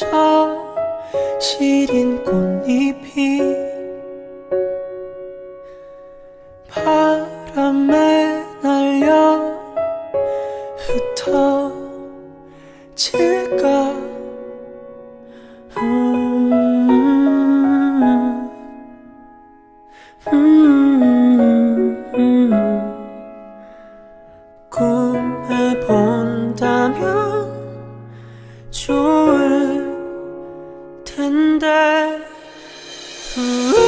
혼자 시린 꽃잎이 바람에 날려 흩어질까? wonder. Ooh.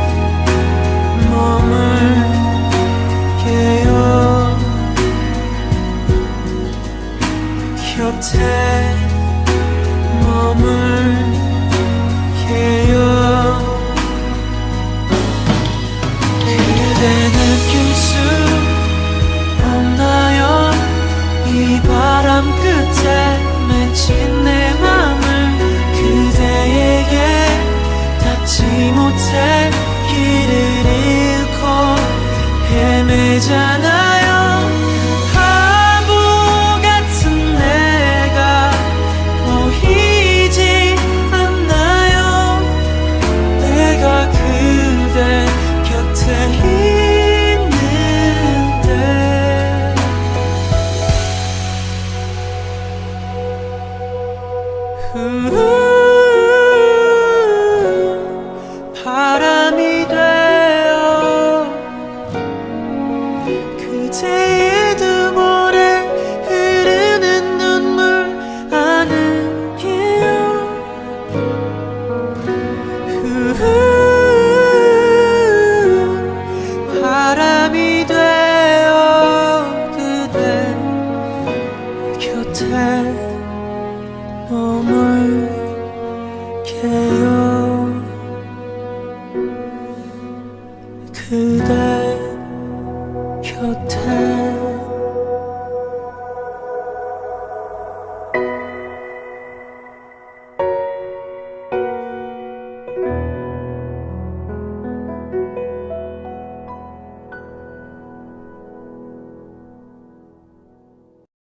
곁에 머물게요 그대 느낄 수 없나요? 이 바람 끝에 맺힌 내 맘을 그대에게 닿지 못해 길을 잃고 헤매잖아. 해요 그대 곁에